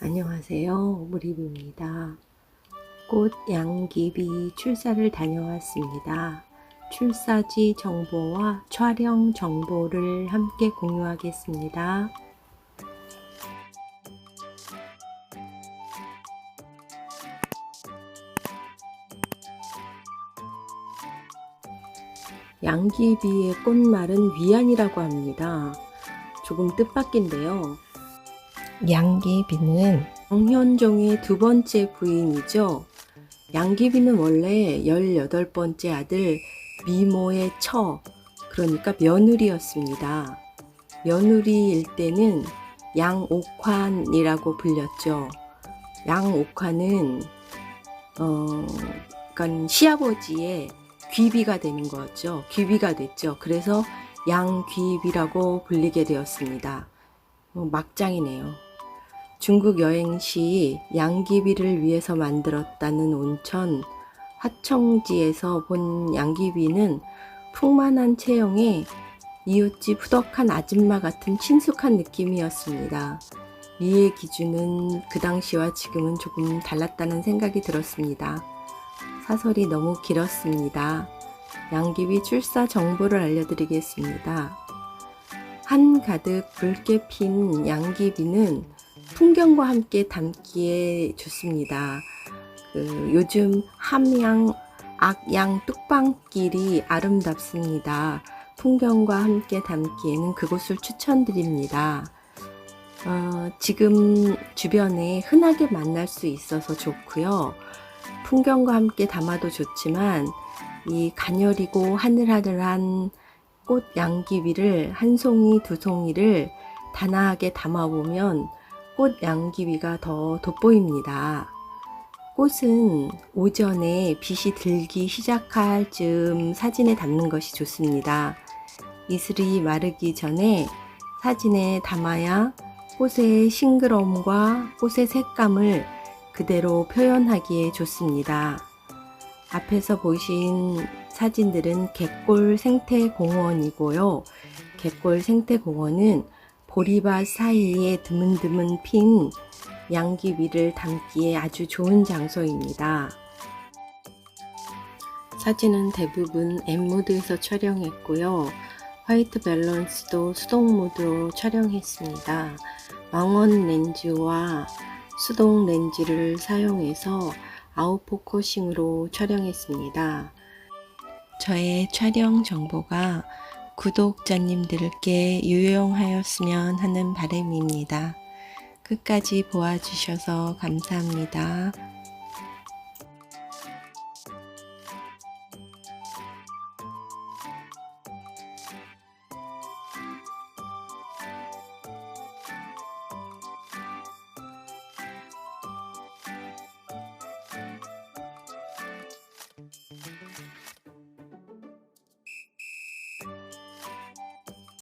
안녕하세요. 무리입니다. 꽃 양귀비 출사를 다녀왔습니다. 출사지 정보와 촬영 정보를 함께 공유하겠습니다. 양귀비의 꽃말은 위안이라고 합니다. 조금 뜻밖인데요. 양귀비는 정현종의 두 번째 부인이죠. 양귀비는 원래 18번째 아들 미모의 처, 그러니까 며느리였습니다. 며느리일 때는 양옥환이라고 불렸죠. 양옥환은 어, 그러니까 시아버지의 귀비가 되는 거죠. 귀비가 됐죠. 그래서 양귀비라고 불리게 되었습니다. 어, 막장이네요. 중국 여행 시 양귀비를 위해서 만들었다는 온천 화청지에서 본 양귀비는 풍만한 체형에 이웃집 후덕한 아줌마 같은 친숙한 느낌이었습니다. 미의 기준은 그 당시와 지금은 조금 달랐다는 생각이 들었습니다. 사설이 너무 길었습니다. 양귀비 출사 정보를 알려드리겠습니다. 한 가득 붉게 핀 양귀비는 풍경과 함께 담기에 좋습니다. 그 요즘 함양, 악양 뚝방길이 아름답습니다. 풍경과 함께 담기에는 그곳을 추천드립니다. 어, 지금 주변에 흔하게 만날 수 있어서 좋고요. 풍경과 함께 담아도 좋지만 이 가녀리고 하늘하늘한 꽃 양귀비를 한 송이 두 송이를 단아하게 담아보면 꽃 양귀비가 더 돋보입니다. 꽃은 오전에 빛이 들기 시작할 즈음 사진에 담는 것이 좋습니다. 이슬이 마르기 전에 사진에 담아야 꽃의 싱그러움과 꽃의 색감을 그대로 표현하기에 좋습니다. 앞에서 보신 사진들은 갯골 생태공원이고요. 갯골 생태공원은 보리밭 사이에 드문드문 핀 양귀비를 담기에 아주 좋은 장소입니다. 사진은 대부분 M모드에서 촬영했고요. 화이트 밸런스도 수동 모드로 촬영했습니다. 망원 렌즈와 수동 렌즈를 사용해서 아웃포커싱으로 촬영했습니다. 저의 촬영 정보가 구독자님들께 유용하였으면 하는 바람입니다. 끝까지 보아주셔서 감사합니다.